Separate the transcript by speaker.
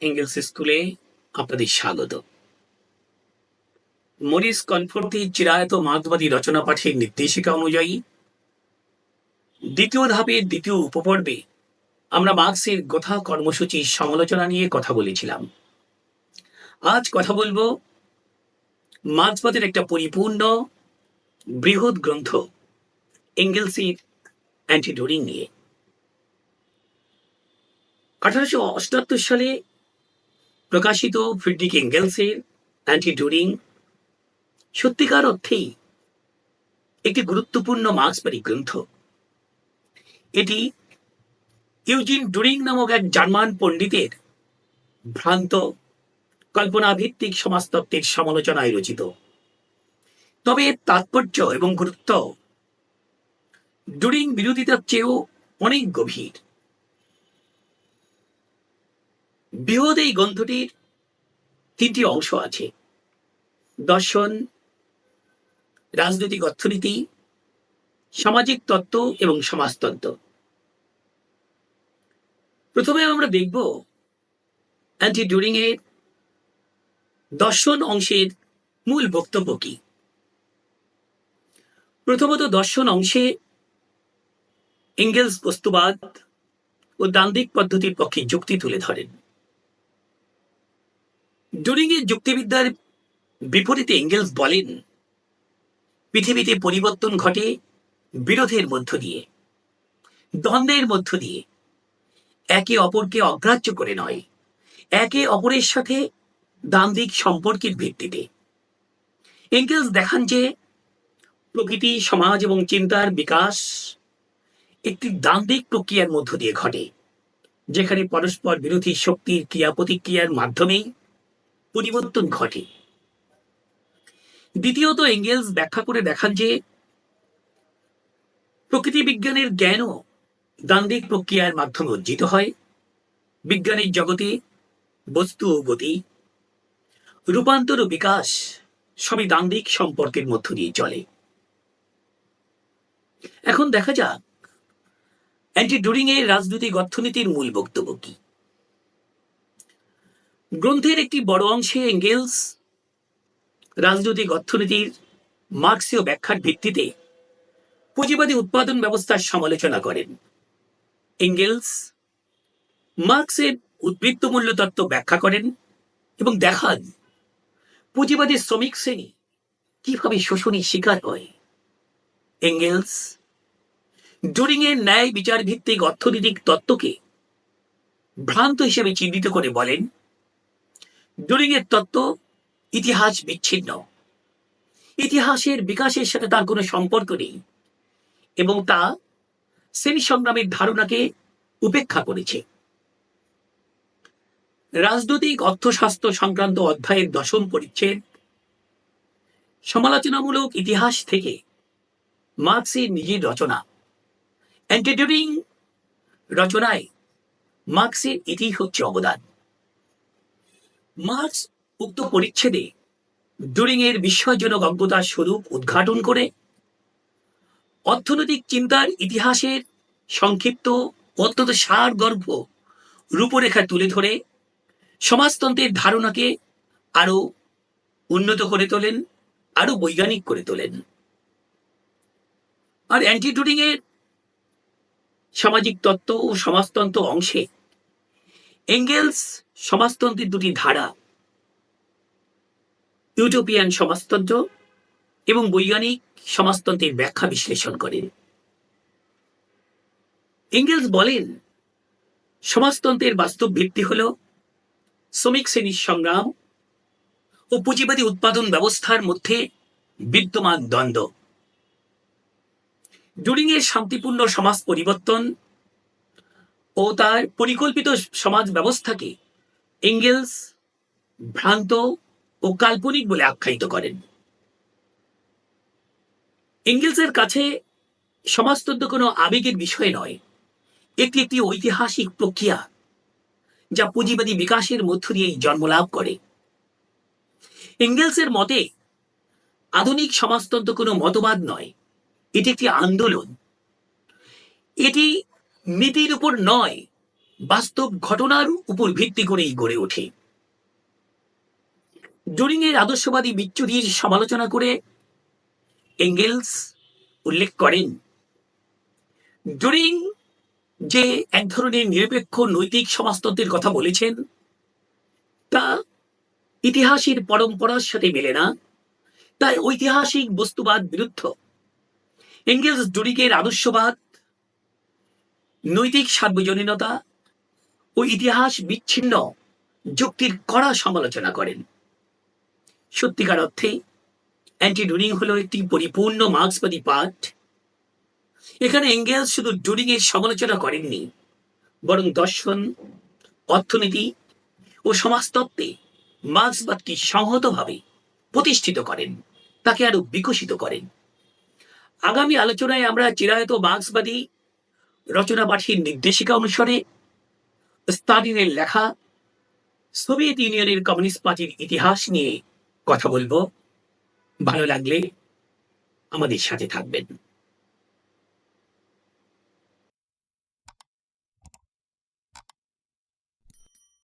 Speaker 1: Angles স্কুলে আপনাদের স্বাগত। মরিস কনফোর্থি চিরায়ত মার্কসবাদী রচনা পাঠের নির্দেশিকা অনুযায়ী দ্বিতীয় ধাপের দ্বিতীয় উপপর্বে আমরা মার্কসের গোথা কর্মসূচির সমালোচনা নিয়ে কথা বলেছিলাম। আজ কথা বলব মার্ক্সবাদের একটা পরিপূর্ণ বৃহৎ গ্রন্থ এঙ্গেলসের অ্যান্টিডোরিং নিয়ে। আঠারোশো অষ্টাত্তর সালে প্রকাশিত ফ্রিডরিক এঙ্গেলসের অ্যান্টি ডুরিং সত্যিকার অর্থেই একটি গুরুত্বপূর্ণ মার্ক্সবাদী গ্রন্থ এটি ইউজিন ডুরিং নামক এক জার্মান পণ্ডিতের ভ্রান্ত কল্পনাভিত্তিক সমাজতত্ত্বের সমালোচনায় রচিত। তবে এর তাৎপর্য এবং গুরুত্ব ডুরিং বিরোধিতার চেয়েও অনেক গভীর। বৃহৎ এই গ্রন্থটির তিনটি অংশ আছে। দর্শন, রাজনৈতিক অর্থনীতি, সামাজিক তত্ত্ব এবং সমাজতন্ত্র। প্রথমে আমরা দেখব অ্যান্টি ডুরিং এর দর্শন অংশের মূল বক্তব্য কি। প্রথমত দর্শন অংশে এঙ্গেলস বস্তুবাদ ও দান্দিক পদ্ধতির পক্ষে যুক্তি তুলে ধরেন। ডুরিং এর যুক্তিবিদ্যার বিপরীতে এঙ্গেলস বলেন, পৃথিবীতে পরিবর্তন ঘটে বিরোধের মধ্য দিয়ে, দ্বন্দ্বের মধ্য দিয়ে। একে অপরকে অগ্রাহ্য করে নয়, একে অপরের সাথে দান্দিক সম্পর্কের ভিত্তিতে। এঙ্গেলস দেখান যে প্রকৃতি, সমাজ এবং চিন্তার বিকাশ একটি দান্দিক প্রক্রিয়ার মধ্য দিয়ে ঘটে, যেখানে পরস্পর বিরোধী শক্তির ক্রিয়া প্রতিক্রিয়ার মাধ্যমেই পরিবর্তন ঘটে। দ্বিতীয়ত এঙ্গেলস ব্যাখ্যা করে দেখান যে প্রকৃতি বিজ্ঞানের জ্ঞানও দান্দিক প্রক্রিয়ার মাধ্যমে অর্জিত হয়। বিজ্ঞানের জগতে বস্তু ও গতি, রূপান্তর ও বিকাশ সবই দান্দিক সম্পর্কের মধ্য দিয়ে চলে। এখন দেখা যাক, অ্যান্টি ডুরিং এর রাজনৈতিক অর্থনীতির মূল বক্তব্য কি? গ্রন্থের একটি বড় অংশে এঙ্গেলস, রাজনৈতিক অর্থনীতির মার্ক্সীয় ব্যাখ্যার ভিত্তিতে পুঁজিবাদী উৎপাদন ব্যবস্থার সমালোচনা করেন। এঙ্গেলস মার্ক্সের উদ্বৃত্ত মূল্য তত্ত্ব ব্যাখ্যা করেন এবং দেখান পুঁজিবাদী শ্রমিক শ্রেণি কীভাবে শোষণের শিকার হয়। এঙ্গেলস ডুরিং এর ন্যায় বিচার ভিত্তিক অর্থনৈতিক তত্ত্বকে ভ্রান্ত হিসেবে চিহ্নিত করে বলেন ডুরিং এর তত্ত্ব ইতিহাস বিচ্ছিন্ন। ইতিহাসের বিকাশের সাথে তার কোনো সম্পর্ক নেই এবং তা শ্রেণি সংগ্রামের ধারণাকে উপেক্ষা করেছে। রাজনৈতিক অর্থশাস্ত্র সংক্রান্ত অধ্যায়ের দশম পরিচ্ছেদ সমালোচনামূলক ইতিহাস থেকে মার্ক্সের নিজের রচনা। অ্যান্টিডুরিং রচনায় মার্ক্সের এটি হচ্ছে অবদান। মার্ক্স উক্ত পরিচ্ছেদে ডুরিং এর বিস্ময়জনক অজ্ঞতার স্বরূপ উদ্ঘাটন করে অর্থনৈতিক চিন্তার ইতিহাসের সংক্ষিপ্ত অত্যন্ত সার গর্ভ রূপরেখা তুলে ধরে সমাজতন্ত্রের ধারণাকে আরও উন্নত করে তোলেন আরও বৈজ্ঞানিক করে তোলেন। আর অ্যান্টিটুডিং এর সামাজিক তত্ত্ব ও সমাজতন্ত্র অংশে এঙ্গেলস সমাজতন্ত্রের দুটি ধারা, ইউটোপিয়ান সমাজতন্ত্র এবং বৈজ্ঞানিক সমাজতন্ত্রের ব্যাখ্যা বিশ্লেষণ করেন এঙ্গেলস বলেন, সমাজতন্ত্রের বাস্তব ভিত্তি হল শ্রমিক শ্রেণির সংগ্রাম ও পুঁজিবাদী উৎপাদন ব্যবস্থার মধ্যে বিদ্যমান দ্বন্দ্ব। ডুরিং এর শান্তিপূর্ণ সমাজ পরিবর্তন ও তার পরিকল্পিত সমাজ ব্যবস্থাকে এঙ্গেলস ভ্রান্ত ও কাল্পনিক বলে আখ্যায়িত করেন। এঙ্গেলসের কাছে সমাজতন্ত্র কোনো আবেগের বিষয় নয়। এটি একটি ঐতিহাসিক প্রক্রিয়া যা পুঁজিবাদী বিকাশের মধ্য দিয়েই জন্মলাভ করে। এঙ্গেলসের মতে, আধুনিক সমাজতন্ত্র কোনো মতবাদ নয়, এটি একটি আন্দোলন। এটি নীতির উপর নয় বাস্তব ঘটনার উপর ভিত্তি করেই গড়ে ওঠে। ডুরিং এর আদর্শবাদী বিচ্যুতির সমালোচনা করে এঙ্গেলস উল্লেখ করেন ডুরিং যে এক ধরনের নিরপেক্ষ নৈতিক সমাজতন্ত্রের কথা বলেছেন, তা ইতিহাসের পরম্পরার সাথে মেলে না। তাই ঐতিহাসিক বস্তুবাদ বিরুদ্ধ এঙ্গেলস ডুরিকের আদর্শবাদ, নৈতিক সার্বজনীনতা ও ইতিহাস বিচ্ছিন্ন যুক্তির কড়া সমালোচনা করেন। সত্যিকার অর্থে, অ্যান্টি ডুরিং হলো একটি পরিপূর্ণ মার্ক্সবাদী পাঠ। এখানে এঙ্গেলস শুধু ডুরিং এর সমালোচনা করেননি, বরং দর্শন, অর্থনীতি ও সমাজতত্ত্বে মার্ক্সবাদকে সংহতভাবে প্রতিষ্ঠিত করেন, তাকে আরও বিকশিত করেন। আগামী আলোচনায় আমরা চিরায়ত মার্ক্সবাদী রচনা পাঠির নির্দেশিকা অনুসারে স্টালিনের লেখা, সোভিয়েত ইউনিয়নের কমিউনিস্ট পার্টির ইতিহাস নিয়ে কথা বলব। ভালো লাগলে আমাদের সাথে থাকবেন।